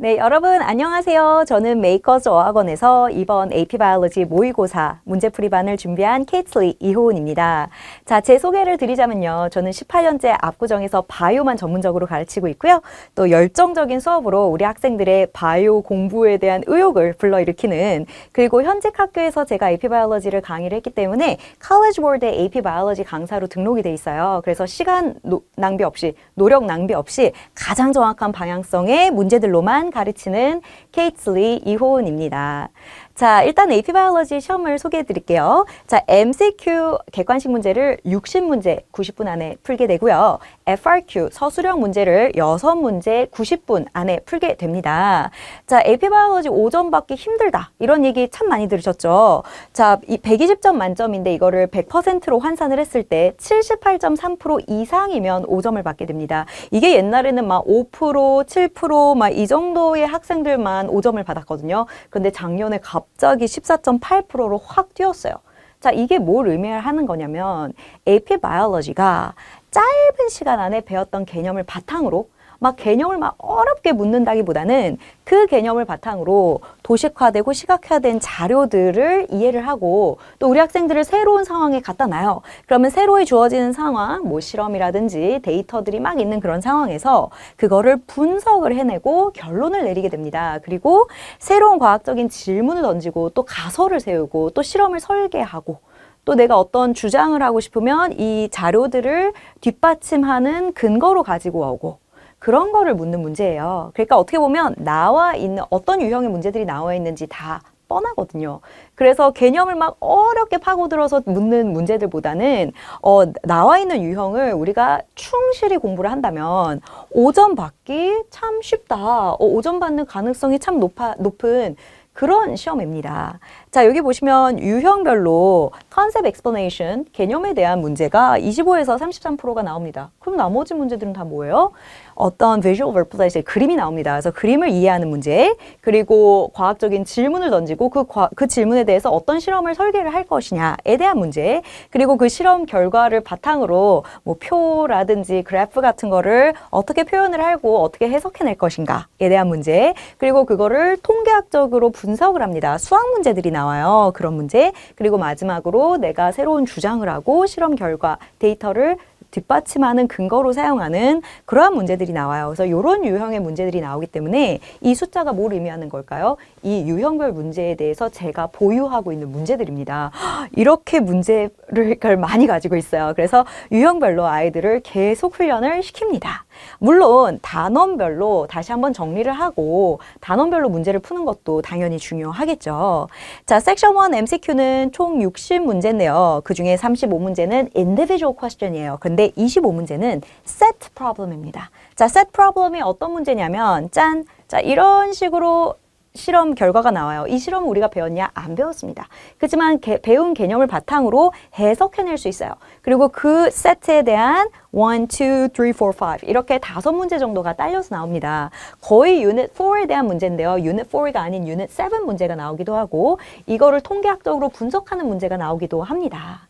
네, 여러분 안녕하세요. 저는 메이커즈 어학원에서 이번 AP 바이올로지 모의고사 문제풀이반을 준비한 케이틀리 이호은입니다. 자, 제 소개를 드리자면요. 저는 18년째 압구정에서 바이오만 전문적으로 가르치고 있고요. 또 열정적인 수업으로 우리 학생들의 바이오 공부에 대한 의욕을 불러일으키는 그리고 현직 학교에서 제가 AP 바이올로지를 강의를 했기 때문에 칼리지 월드의 AP 바이올로지 강사로 등록이 돼 있어요. 그래서 시간 노- 낭비 없이 노력 낭비 없이 가장 정확한 방향성의 문제들로만 가르치는 케이틀리 이호은입니다. 자, 일단 AP 바이올로지 시험을 소개해 드릴게요. 자, MCQ 객관식 문제를 60문제 90분 안에 풀게 되고요. FRQ 서술형 문제를 6문제 90분 안에 풀게 됩니다. 자, AP 바이올로지 5점 받기 힘들다. 이런 얘기 참 많이 들으셨죠? 자, 이 120점 만점인데 이거를 100%로 환산을 했을 때 78.3% 이상이면 5점을 받게 됩니다. 이게 옛날에는 막 5%, 7%막 이 정도의 학생들만 5점을 받았거든요. 근데 작년에 갑 자기 14.8%로 확 뛰었어요. 자, 이게 뭘 의미하는 거냐면 AP 바이올로지가 짧은 시간 안에 배웠던 개념을 바탕으로 막 개념을 막 어렵게 묻는다기보다는 그 개념을 바탕으로 도식화되고 시각화된 자료들을 이해를 하고 또 우리 학생들을 새로운 상황에 갖다 놔요. 그러면 새로이 주어지는 상황, 뭐 실험이라든지 데이터들이 막 있는 그런 상황에서 그거를 분석을 해내고 결론을 내리게 됩니다. 그리고 새로운 과학적인 질문을 던지고 또 가설을 세우고 또 실험을 설계하고 또 내가 어떤 주장을 하고 싶으면 이 자료들을 뒷받침하는 근거로 가지고 오고 그런 거를 묻는 문제예요. 그러니까 어떻게 보면 나와 있는 어떤 유형의 문제들이 나와 있는지 다 뻔하거든요. 그래서 개념을 막 어렵게 파고들어서 묻는 문제들보다는 어, 나와 있는 유형을 우리가 충실히 공부를 한다면 5점 받기 참 쉽다. 어, 5점 받는 가능성이 참 높아, 높은 그런 시험입니다. 자, 여기 보시면 유형별로 컨셉 엑스플레이션, 개념에 대한 문제가 25에서 33%가 나옵니다. 그럼 나머지 문제들은 다 뭐예요? 어떤 visual representation, 그림이 나옵니다. 그래서 그림을 이해하는 문제, 그리고 과학적인 질문을 던지고 그, 과, 그 질문에 대해서 어떤 실험을 설계를 할 것이냐에 대한 문제, 그리고 그 실험 결과를 바탕으로 뭐 표라든지 그래프 같은 거를 어떻게 표현을 하고 어떻게 해석해낼 것인가에 대한 문제, 그리고 그거를 통계학적으로 분석을 합니다. 수학 문제들이 나와요. 그런 문제. 그리고 마지막으로 내가 새로운 주장을 하고 실험 결과 데이터를 뒷받침하는 근거로 사용하는 그러한 문제들이 나와요. 그래서 이런 유형의 문제들이 나오기 때문에 이 숫자가 뭘 의미하는 걸까요? 이 유형별 문제에 대해서 제가 보유하고 있는 문제들입니다. 이렇게 문제를 많이 가지고 있어요. 그래서 유형별로 아이들을 계속 훈련을 시킵니다. 물론 단원별로 다시 한번 정리를 하고 단원별로 문제를 푸는 것도 당연히 중요하겠죠. 자, 섹션 1 MCQ는 총 60문제인데요. 그 중에 35문제는 individual question이에요. 근데 25문제는 set problem입니다. 자, set problem이 어떤 문제냐면 짠, 자 이런 식으로 실험 결과가 나와요. 이 실험을 우리가 배웠냐? 안 배웠습니다. 그렇지만 개- 배운 개념을 바탕으로 해석해낼 수 있어요. 그리고 그 세트에 대한 1, 2, 3, 4, 5 이렇게 다섯 문제 정도가 딸려서 나옵니다. 거의 유닛 4에 대한 문제인데요. 유닛 4가 아닌 유닛 7 문제가 나오기도 하고 이거를 통계학적으로 분석하는 문제가 나오기도 합니다.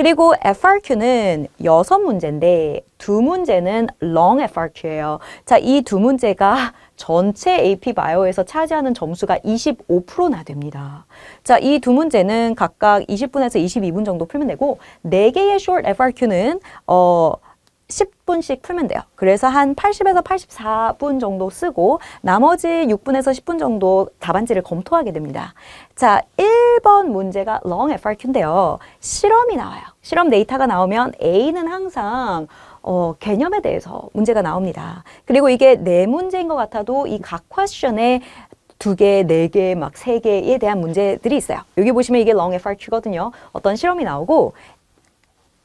그리고 FRQ는 여섯 문제인데 두 문제는 long FRQ예요. 자, 이 두 문제가 전체 AP 바이오에서 차지하는 점수가 25%나 됩니다. 자, 이 두 문제는 각각 20분에서 22분 정도 풀면 되고 네 개의 short FRQ는 어 10분씩 풀면 돼요. 그래서 한 80에서 84분 정도 쓰고 나머지 6분에서 10분 정도 답안지를 검토하게 됩니다. 자, 1번 문제가 long FRQ인데요. 실험이 나와요. 실험 데이터가 나오면 A는 항상 어, 개념에 대해서 문제가 나옵니다. 그리고 이게 네 문제인 것 같아도 이 각 퀘션에 두 개, 네 개, 막 세 개에 대한 문제들이 있어요. 여기 보시면 이게 long FRQ거든요. 어떤 실험이 나오고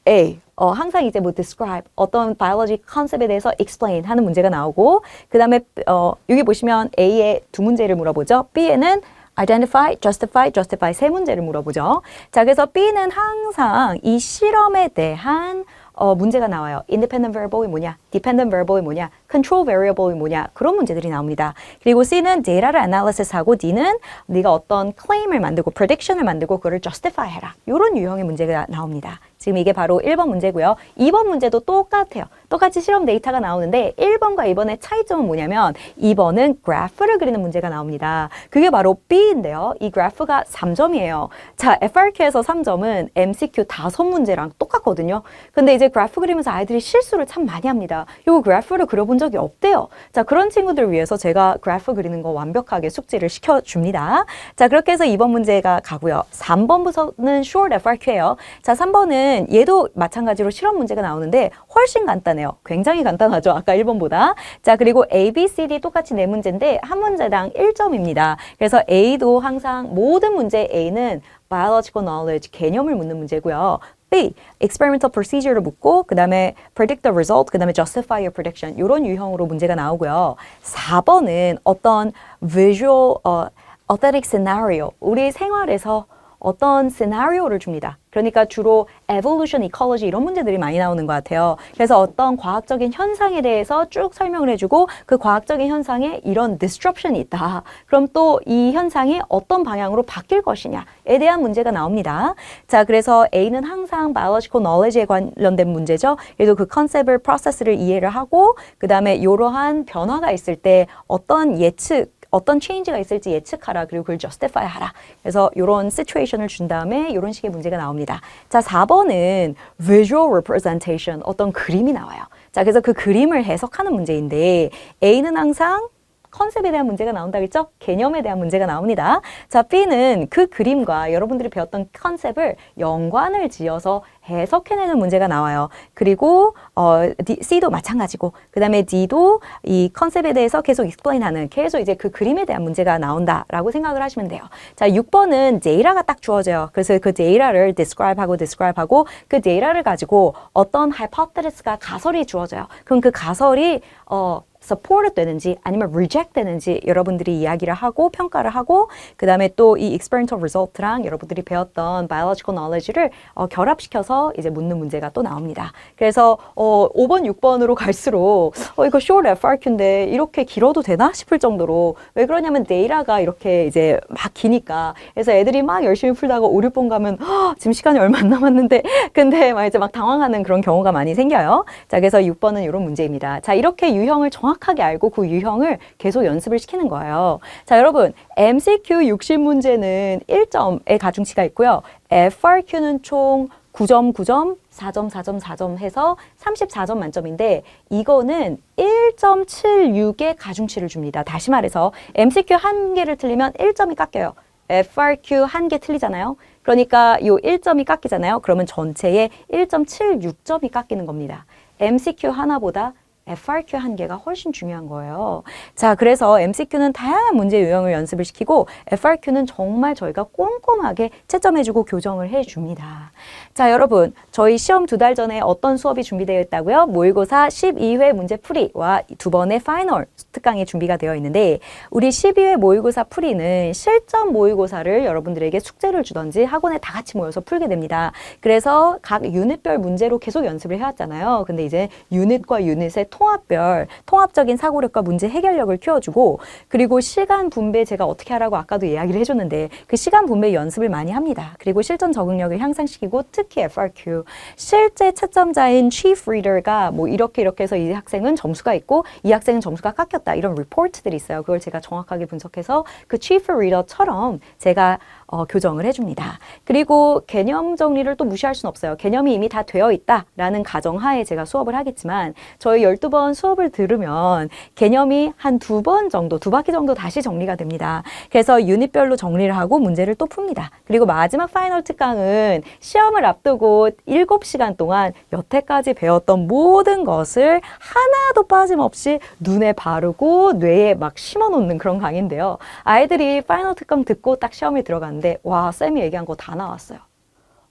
A, 어, 항상 이제 뭐 describe, 어떤 biology 컨셉에 대해서 explain 하는 문제가 나오고, 그 다음에, 어, 여기 보시면 A에 두 문제를 물어보죠. B에는 identify, justify, justify 세 문제를 물어보죠. 자, 그래서 B는 항상 이 실험에 대한 어, 문제가 나와요. independent variable이 뭐냐, dependent variable이 뭐냐, control variable이 뭐냐 그런 문제들이 나옵니다. 그리고 C는 데이터를 analysis하고 D는 네가 어떤 claim을 만들고 prediction을 만들고 그거를 justify 해라. 이런 유형의 문제가 나옵니다. 지금 이게 바로 1번 문제고요. 2번 문제도 똑같아요. 똑같이 실험 데이터가 나오는데 1번과 2번의 차이점은 뭐냐면 2번은 그래프를 그리는 문제가 나옵니다. 그게 바로 B인데요. 이 그래프가 3점이에요. 자, FRQ에서 3점은 MCQ 다섯 문제랑 똑같거든요. 근데 이제 그래프 그리면서 아이들이 실수를 참 많이 합니다. 요 그래프를 그려본 적이 없대요. 자, 그런 친구들을 위해서 제가 그래프 그리는 거 완벽하게 숙지를 시켜줍니다. 자, 그렇게 해서 2번 문제가 가고요. 3번부터는 short FRQ예요. 자, 3번은 얘도 마찬가지로 실험 문제가 나오는데 훨씬 간단해요. 굉장히 간단하죠. 아까 1번보다. 자, 그리고 A, B, C, D 똑같이 네 문제인데 한 문제당 1점입니다. 그래서 A도 항상 모든 문제 A는 biological knowledge 개념을 묻는 문제고요. B, experimental procedure를 묻고 그 다음에 predict the result, 그 다음에 justify your prediction 이런 유형으로 문제가 나오고요. 4번은 어떤 visual 어, authentic scenario 우리 생활에서 어떤 시나리오를 줍니다. 그러니까 주로 evolution, ecology 이런 문제들이 많이 나오는 것 같아요. 그래서 어떤 과학적인 현상에 대해서 쭉 설명을 해주고 그 과학적인 현상에 이런 disruption이 있다. 그럼 또 이 현상이 어떤 방향으로 바뀔 것이냐에 대한 문제가 나옵니다. 자, 그래서 A는 항상 biological knowledge에 관련된 문제죠. 그래도 그 컨셉을, 프로세스를 이해를 하고 그 다음에 이러한 변화가 있을 때 어떤 예측 어떤 체인지가 있을지 예측하라 그리고 그걸 justify 하라. 그래서 이런 situation을 준 다음에 이런 식의 문제가 나옵니다. 자 4번은 visual representation 어떤 그림이 나와요. 자 그래서 그 그림을 해석하는 문제인데 A는 항상 컨셉에 대한 문제가 나온다 그랬죠? 개념에 대한 문제가 나옵니다. 자, B는 그 그림과 여러분들이 배웠던 컨셉을 연관을 지어서 해석해내는 문제가 나와요. 그리고 어, D, C도 마찬가지고 그 다음에 D도 이 컨셉에 대해서 계속 explain하는 계속 이제 그 그림에 대한 문제가 나온다라고 생각을 하시면 돼요. 자, 6번은 데이터가 딱 주어져요. 그래서 그 데이터를 describe하고 describe하고 그 데이터를 가지고 어떤 hypothesis가 가설이 주어져요. 그럼 그 가설이 어 supported 되는지 아니면 reject 되는지 여러분들이 이야기를 하고 평가를 하고 그 다음에 또 이 experimental result랑 여러분들이 배웠던 biological knowledge를 어, 결합시켜서 이제 묻는 문제가 또 나옵니다. 그래서 어, 5번, 6번으로 갈수록 어, 이거 short FRQ인데 이렇게 길어도 되나 싶을 정도로 왜 그러냐면 데이터가 이렇게 이제 막 기니까 그래서 애들이 막 열심히 풀다가 5, 6번 가면 "헉, 지금 시간이 얼마 안 남았는데 근데 막 이제 막 당황하는 그런 경우가 많이 생겨요. 자, 그래서 6번은 이런 문제입니다. 자, 이렇게 유형을 정확 하게 알고 그 유형을 계속 연습을 시키는 거예요. 자, 여러분, MCQ 60 문제는 1점의 가중치가 있고요. FRQ는 총 9점, 9점, 4점, 4점, 4점 해서 34점 만점인데 이거는 1.76의 가중치를 줍니다. 다시 말해서 MCQ 한 개를 틀리면 1점이 깎여요. FRQ 한 개 틀리잖아요. 그러니까 요 1점이 깎이잖아요. 그러면 전체에 1.76점이 깎이는 겁니다. MCQ 하나보다 FRQ 한 개가 훨씬 중요한 거예요. 자, 그래서 MCQ는 다양한 문제 유형을 연습을 시키고 FRQ는 정말 저희가 꼼꼼하게 채점해주고 교정을 해줍니다. 자, 여러분, 저희 시험 두 달 전에 어떤 수업이 준비되어 있다고요? 모의고사 12회 문제 풀이와 두 번의 파이널 특강이 준비가 되어 있는데 우리 12회 모의고사 풀이는 실전 모의고사를 여러분들에게 숙제를 주던지 학원에 다 같이 모여서 풀게 됩니다. 그래서 각 유닛별 문제로 계속 연습을 해왔잖아요. 근데 이제 유닛과 유닛의 통합별, 통합적인 사고력과 문제 해결력을 키워주고 그리고 시간 분배 제가 어떻게 하라고 아까도 이야기를 해줬는데 그 시간 분배 연습을 많이 합니다. 그리고 실전 적응력을 향상시키고 특히 FRQ 실제 채점자인 chief reader가 뭐 이렇게 이렇게 해서 이 학생은 점수가 있고 이 학생은 점수가 깎였다 이런 리포트들이 있어요. 그걸 제가 정확하게 분석해서 그 chief reader처럼 제가 어, 교정을 해줍니다. 그리고 개념 정리를 또 무시할 수는 없어요. 개념이 이미 다 되어 있다라는 가정하에 제가 수업을 하겠지만 저희 12번 수업을 들으면 개념이 한 두 번 정도, 두 바퀴 정도 다시 정리가 됩니다. 그래서 유닛별로 정리를 하고 문제를 또 풉니다. 그리고 마지막 파이널 특강은 시험을 앞두고 7시간 동안 여태까지 배웠던 모든 것을 하나도 빠짐없이 눈에 바르고 뇌에 막 심어 놓는 그런 강의인데요. 아이들이 파이널 특강 듣고 딱 시험에 들어 갔는데 와, 쌤이 얘기한 거 다 나왔어요.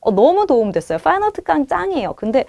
어, 너무 도움됐어요. 특강 짱이에요. 근데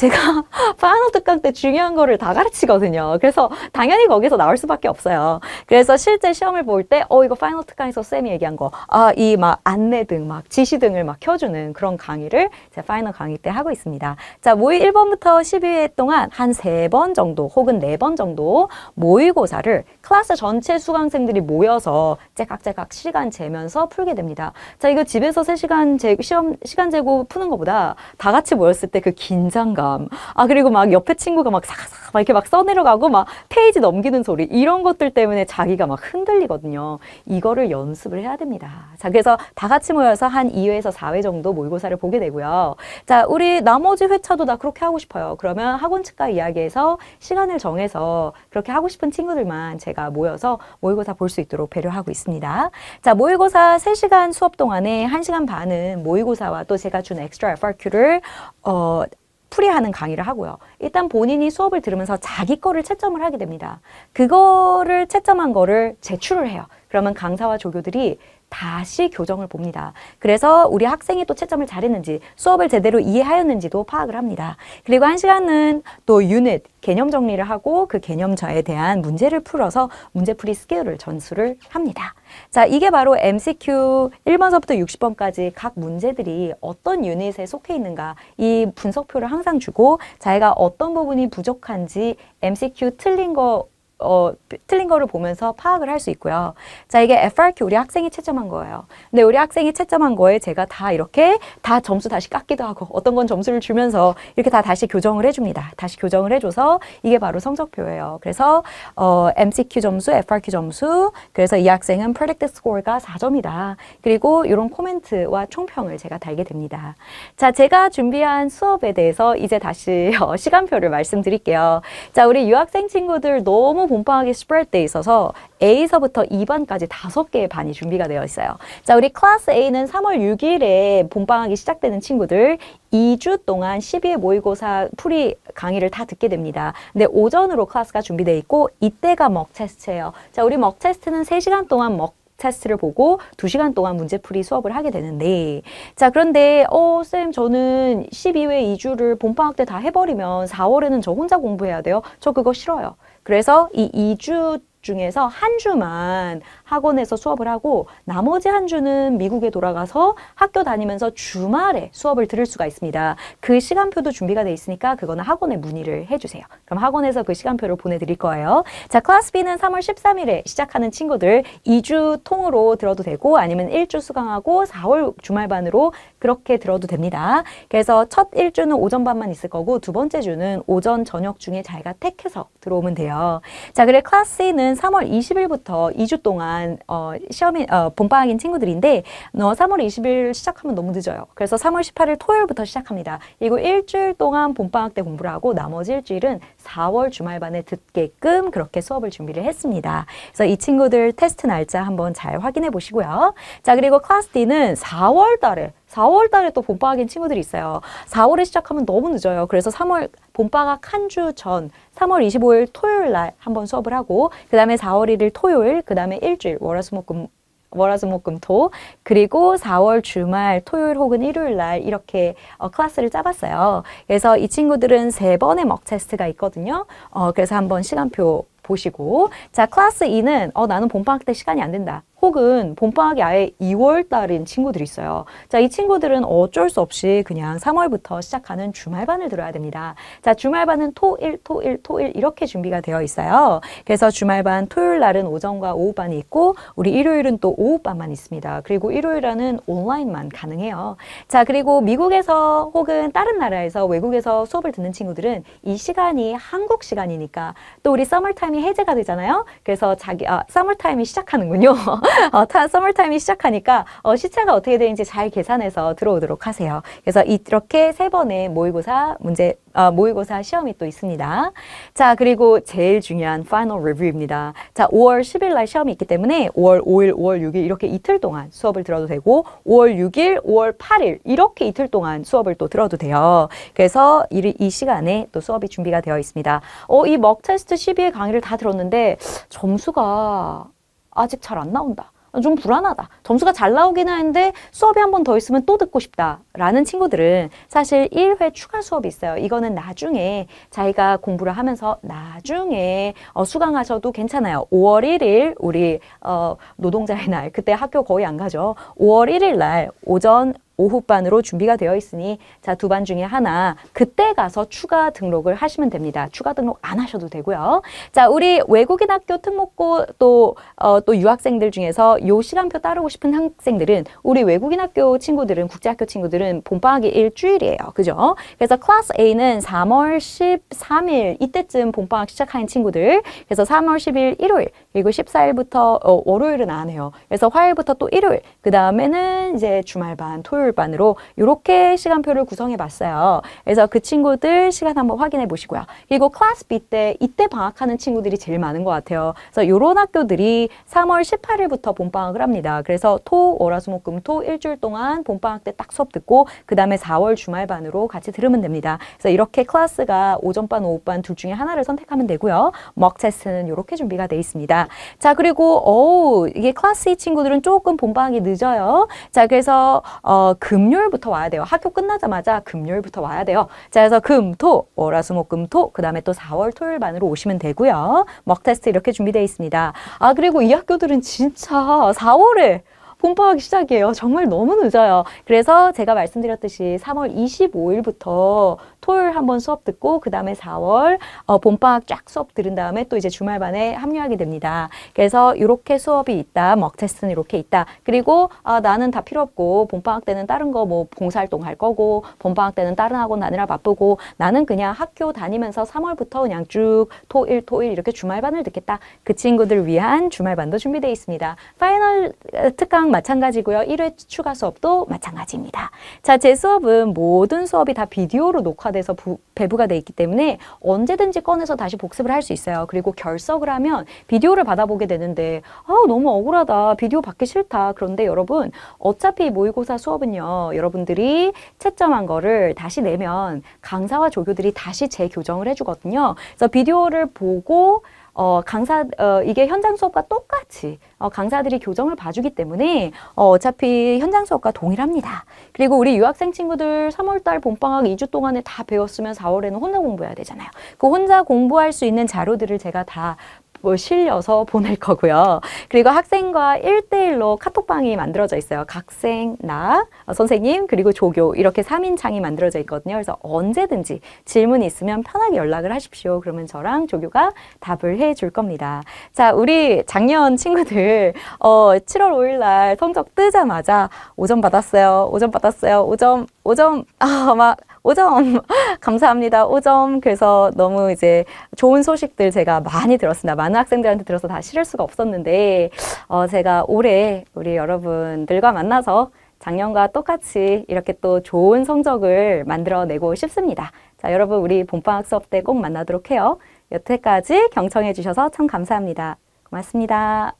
제가 파이널 특강 때 중요한 거를 다 가르치거든요. 그래서 당연히 거기서 나올 수밖에 없어요. 그래서 실제 시험을 볼 때, 어, 이거 파이널 특강에서 쌤이 얘기한 거, 아, 이 막 안내 등, 막 지시 등을 막 켜주는 그런 강의를 제 파이널 강의 때 하고 있습니다. 자, 모의 1번부터 12회 동안 한 세 번 정도 혹은 네 번 정도 모의고사를 클래스 전체 수강생들이 모여서 째깍째깍 시간 재면서 풀게 됩니다. 자, 이거 집에서 3시간 재, 시험, 시간 재고 푸는 것보다 다 같이 모였을 때 그 긴장감, 아 그리고 막 옆에 친구가 막 사사삭 막 이렇게 막 써내려가고 막 페이지 넘기는 소리 이런 것들 때문에 자기가 막 흔들리거든요. 이거를 연습을 해야 됩니다. 자 그래서 다 같이 모여서 한 2회에서 4회 정도 모의고사를 보게 되고요. 자 우리 나머지 회차도 다 그렇게 하고 싶어요. 그러면 학원 측과 이야기해서 시간을 정해서 그렇게 하고 싶은 친구들만 제가 모여서 모의고사 볼 수 있도록 배려하고 있습니다. 자 모의고사 3시간 수업 동안에 1시간 반은 모의고사와 또 제가 준 엑스트라 FRQ를 어, 풀이하는 강의를 하고요. 일단 본인이 수업을 들으면서 자기 거를 채점을 하게 됩니다. 그거를 채점한 거를 제출을 해요. 그러면 강사와 조교들이 다시 교정을 봅니다. 그래서 우리 학생이 또 채점을 잘했는지 수업을 제대로 이해하였는지도 파악을 합니다. 그리고 한 시간은 또 유닛 개념 정리를 하고 그 개념자에 대한 문제를 풀어서 문제풀이 스케일을 전수를 합니다. 자, 이게 바로 MCQ 1번서부터 60번까지 각 문제들이 어떤 유닛에 속해 있는가 이 분석표를 항상 주고 자기가 어떤 부분이 부족한지 MCQ 틀린 거 어, 틀린 거를 보면서 파악을 할 수 있고요. 자, 이게 FRQ 우리 학생이 채점한 거예요. 근데 우리 학생이 채점한 거에 제가 다 이렇게 다 점수 다시 깎기도 하고 어떤 건 점수를 주면서 이렇게 다 다시 교정을 해줍니다. 다시 교정을 해줘서 이게 바로 성적표예요. 그래서 어, MCQ 점수, FRQ 점수, 그래서 이 학생은 Predicted Score가 4점이다. 그리고 이런 코멘트와 총평을 제가 달게 됩니다. 자, 제가 준비한 수업에 대해서 이제 다시 어, 시간표를 말씀드릴게요. 자, 우리 유학생 친구들 너무 본방학이 스프레드 있어서 A서부터 2반까지 다섯 개의 반이 준비가 되어 있어요. 자, 우리 클래스 A는 3월 6일에 본방학이 시작되는 친구들 2주 동안 12회 모의고사 풀이 강의를 다 듣게 됩니다. 근데 오전으로 클래스가 준비되어 있고 이때가 먹 테스트예요. 자, 우리 먹 테스트는 3시간 동안 먹 테스트를 보고 2시간 동안 문제풀이 수업을 하게 되는데 자 그런데 어 쌤 저는 12회 2주를 본방학 때 다 해버리면 4월에는 저 혼자 공부해야 돼요 저 그거 싫어요 그래서 이 2주 중에서 한 주만 학원에서 수업을 하고 나머지 한 주는 미국에 돌아가서 학교 다니면서 주말에 수업을 들을 수가 있습니다. 그 시간표도 준비가 돼 있으니까 그거는 학원에 문의를 해주세요. 그럼 학원에서 그 시간표를 보내드릴 거예요. 자, 클래스 B는 3월 13일에 시작하는 친구들 2주 통으로 들어도 되고 아니면 1주 수강하고 4월 주말반으로 그렇게 들어도 됩니다. 그래서 첫 1주는 오전 반만 있을 거고 두 번째 주는 오전 저녁 중에 자기가 택해서 들어오면 돼요. 자, 그래 클래스 C는 3월 20일부터 2주 동안 어, 시험이 어, 본방학인 친구들인데 너 3월 20일 시작하면 너무 늦어요. 그래서 3월 18일 토요일부터 시작합니다. 그리고 일주일 동안 본방학 때 공부를 하고 나머지 일주일은 4월 주말반에 듣게끔 그렇게 수업을 준비를 했습니다. 그래서 이 친구들 테스트 날짜 한번 잘 확인해 보시고요. 자, 그리고 클래스 D는 4월 달에 4월 달에 또 본방학인 친구들이 있어요. 4월에 시작하면 너무 늦어요. 그래서 3월 본방학 한 주 전 3월 25일 토요일 날 한번 수업을 하고 그 다음에 4월 1일 토요일 그 다음에 일주일 월화수목금 월화수목금토 그리고 4월 주말 토요일 혹은 일요일 날 이렇게 어, 클래스를 짜봤어요. 그래서 이 친구들은 세 번의 먹 테스트가 있거든요. 어, 그래서 한번 시간표 보시고 자 클래스 2는 어 나는 본방학 때 시간이 안 된다. 혹은 본방학이 아예 2월 달인 친구들이 있어요. 자, 이 친구들은 어쩔 수 없이 그냥 3월부터 시작하는 주말반을 들어야 됩니다. 자, 주말반은 토 일, 토 일, 토 일 이렇게 준비가 되어 있어요. 그래서 주말반 토요일 날은 오전과 오후반이 있고 우리 일요일은 또 오후반만 있습니다. 그리고 일요일에는 온라인만 가능해요. 자, 그리고 미국에서 혹은 다른 나라에서 외국에서 수업을 듣는 친구들은 이 시간이 한국 시간이니까 또 우리 서머타임이 해제가 되잖아요. 그래서 자기 아, 서머타임이 시작하는군요. 어, 타, 서머타임이 시작하니까 어, 시차가 어떻게 되는지 잘 계산해서 들어오도록 하세요. 그래서 이렇게 세 번의 모의고사 문제 어, 모의고사 시험이 또 있습니다. 자, 그리고 제일 중요한 파이널 리뷰입니다. 자, 5월 10일 날 시험이 있기 때문에 5월 5일, 5월 6일 이렇게 이틀 동안 수업을 들어도 되고 5월 6일, 5월 8일 이렇게 이틀 동안 수업을 또 들어도 돼요. 그래서 이, 이 시간에 또 수업이 준비가 되어 있습니다. 어, 이 먹 테스트 12회 강의를 다 들었는데 점수가 아직 잘 안 나온다. 좀 불안하다. 점수가 잘 나오긴 하는데 수업이 한 번 더 있으면 또 듣고 싶다 라는 친구들은 사실 1회 추가 수업이 있어요. 이거는 나중에 자기가 공부를 하면서 나중에 어, 수강하셔도 괜찮아요. 5월 1일 우리 어, 노동자의 날 그때 학교 거의 안 가죠. 5월 1일 날 오전 오후반으로 준비가 되어 있으니 자, 두 반 중에 하나 그때 가서 추가 등록을 하시면 됩니다. 추가 등록 안 하셔도 되고요. 자, 우리 외국인 학교 특목고 또, 어, 또 유학생들 중에서 요 시간표 따르고 싶은 학생들은 우리 외국인 학교 친구들은 국제학교 친구들은 봄방학이 일주일이에요. 그죠? 그래서 클래스 A는 3월 13일 이때쯤 봄방학 시작하는 친구들 그래서 3월 10일 일요일 그리고 14일부터 어, 월요일은 안 해요. 그래서 화요일부터 또 일요일 그 다음에는 이제 주말 반 토요일 반으로 이렇게 시간표를 구성해 봤어요. 그래서 그 친구들 시간 한번 확인해 보시고요. 그리고 클래스 B 때 이때 방학하는 친구들이 제일 많은 것 같아요. 그래서 이런 학교들이 3월 18일부터 봄 방학을 합니다. 그래서 토, 월화수목금 토 일주일 동안 봄 방학 때 딱 수업 듣고 그 다음에 4월 주말 반으로 같이 들으면 됩니다. 그래서 이렇게 클래스가 오전반, 오후반 둘 중에 하나를 선택하면 되고요. 먹 테스트는 이렇게 준비가 돼 있습니다. 자 그리고 어 이게 클래스 E 친구들은 조금 봄방학이 늦어요. 자 그래서 어 금요일부터 와야 돼요. 학교 끝나자마자 금요일부터 와야 돼요. 자 그래서 금, 토, 월화수목금, 토, 그 다음에 또 4월 토요일 반으로 오시면 되고요. 먹 테스트 이렇게 준비되어 있습니다. 아 그리고 이 학교들은 진짜 4월에 봄방학 시작이에요. 정말 너무 늦어요. 그래서 제가 말씀드렸듯이 3월 25일부터 토요일 한 번 수업 듣고 그 다음에 4월 어, 봄방학 쫙 수업 들은 다음에 또 이제 주말반에 합류하게 됩니다. 그래서 이렇게 수업이 있다. 먹 테스트는 이렇게 있다. 그리고 아, 나는 다 필요 없고 봄방학 때는 다른 거 뭐 봉사활동 할 거고 봄방학 때는 다른 학원 다니라 바쁘고 나는 그냥 학교 다니면서 3월부터 그냥 쭉 토일 토일 이렇게 주말반을 듣겠다. 그 친구들 위한 주말반도 준비되어 있습니다. 파이널 어, 특강 마찬가지고요. 1회 추가 수업도 마찬가지입니다. 자, 제 수업은 모든 수업이 다 비디오로 녹화 돼서 부- 배부가 돼 있기 때문에 언제든지 꺼내서 다시 복습을 할 수 있어요. 그리고 결석을 하면 비디오를 받아보게 되는데 아, 너무 억울하다. 비디오 받기 싫다. 그런데 여러분 어차피 모의고사 수업은요. 여러분들이 채점한 거를 다시 내면 강사와 조교들이 다시 재교정을 해주거든요. 그래서 비디오를 보고 어, 강사, 어, 이게 현장 수업과 똑같이 어, 강사들이 교정을 봐주기 때문에 어, 어차피 현장 수업과 동일합니다. 그리고 우리 유학생 친구들 3월달 봄방학 2주 동안에 다 배웠으면 4월에는 혼자 공부해야 되잖아요. 그 혼자 공부할 수 있는 자료들을 제가 다 뭐 실려서 보낼 거고요. 그리고 학생과 일대일로 카톡방이 만들어져 있어요. 각생, 나, 어, 선생님, 그리고 조교 이렇게 3인창이 만들어져 있거든요. 그래서 언제든지 질문이 있으면 편하게 연락을 하십시오. 그러면 저랑 조교가 답을 해 줄 겁니다. 자, 우리 작년 친구들 어, 7월 5일 날 성적 뜨자마자 5점 받았어요. 5점 받았어요. 5점, 5점, 아, 막 5점 감사합니다. 5점 그래서 너무 이제 좋은 소식들 제가 많이 들었습니다. 많은 학생들한테 들어서 다 실을 수가 없었는데 어, 제가 올해 우리 여러분들과 만나서 작년과 똑같이 이렇게 또 좋은 성적을 만들어내고 싶습니다. 자, 여러분 우리 봄방학 수업 때 꼭 만나도록 해요. 여태까지 경청해 주셔서 참 감사합니다. 고맙습니다.